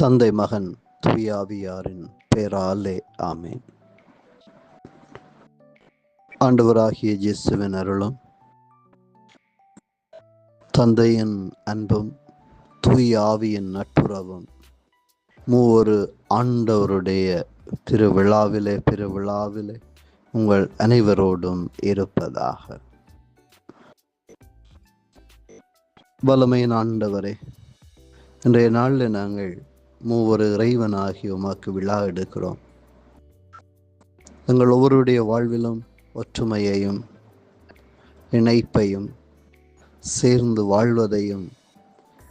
தந்தை மகன் துயாவியாரின் பேராலே ஆமேன். ஆண்டவராகிய இயேசுவின் அருளும் தந்தையின் அன்பும் தூய ஆவியின் நட்புறவும் மூவொரு ஆண்டவருடைய திருவிழாவிலே பெருவிழாவிலே உங்கள் அனைவரோடும் இருப்பதாக. வல்லமையின் ஆண்டவரே இன்றைய நாளில் நாங்கள் மூவொரு இறைவனாகி உமாக்கு விழா எடுக்கிறோம். எங்கள் ஒவ்வொருடைய வாழ்விலும் ஒற்றுமையையும் இணைப்பையும் சேர்ந்து வாழ்வதையும்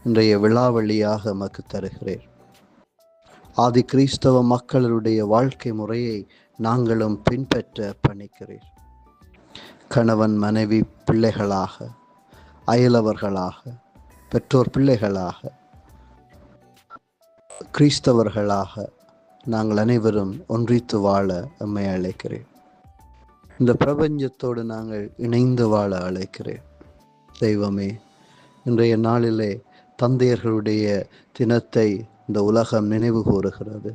இன்றைய விழா வழியாக எமக்கு தருகிறேன். ஆதி கிறிஸ்தவ மக்களுடைய வாழ்க்கை முறையை நாங்களும் பின்பற்ற பணிக்கிறேன். கணவன் மனைவி பிள்ளைகளாக அயலவர்களாக பெற்றோர் பிள்ளைகளாக கிறிஸ்தவர்களாக நாங்கள் அனைவரும் ஒன்றித்து வாழ எம்மை அழைக்கிறேன். இந்த பிரபஞ்சத்தோடு நாங்கள் இணைந்து வாழ அழைக்கிறேன். தெய்வமே இன்றைய நாளிலே தந்தையர்களுடைய தினத்தை இந்த உலகம் நினைவு கூறுகிறது.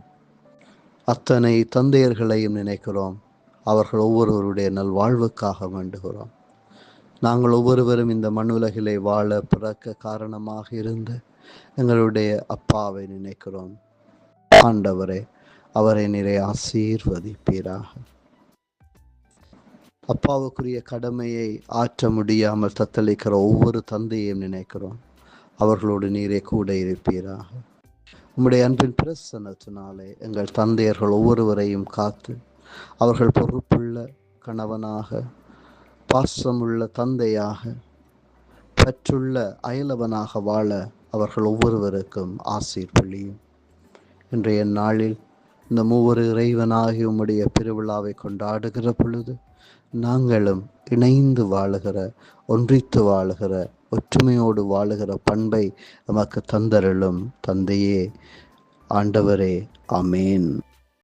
அத்தனை தந்தையர்களையும் நினைக்கிறோம். அவர்கள் ஒவ்வொருவருடைய நல்வாழ்வுக்காக வேண்டுகிறோம். நாங்கள் ஒவ்வொருவரும் இந்த மண் உலகிலே வாழ பிறக்க காரணமாக இருந்த எங்களுடைய அப்பாவை நினைக்கிறோம். ஆண்டவரே அவரை நிறைய ஆசீர்வதிப்பீராக. அப்பாவுக்குரிய கடமையை ஆற்ற முடியாமல் தத்தளிக்கிற ஒவ்வொரு தந்தையையும் நினைக்கிறோம். அவர்களோடு நீரே கூட இருப்பீராக. உம்முடைய அன்பின் பிரசன்னத்தினாலே எங்கள் தந்தையர்கள் ஒவ்வொருவரையும் காத்து அவர்கள் பொறுப்புள்ள கணவனாக பாசமுள்ள தந்தையாக பற்றுள்ள அயலவனாக வாழ அவர்கள் ஒவ்வொருவருக்கும் ஆசீர் பொழியும் இன்றைய நாளில் இந்த மூவரு இறைவனாகி உம்முடைய பெருவிழாவை கொண்டாடுகிற பொழுது நாங்களும் இணைந்து வாழுகிற ஒன்றித்து வாழுகிற ஒற்றுமையோடு வாழுகிற பண்பை நமக்கு தந்தருளும் தந்தையே ஆண்டவரே அமேன்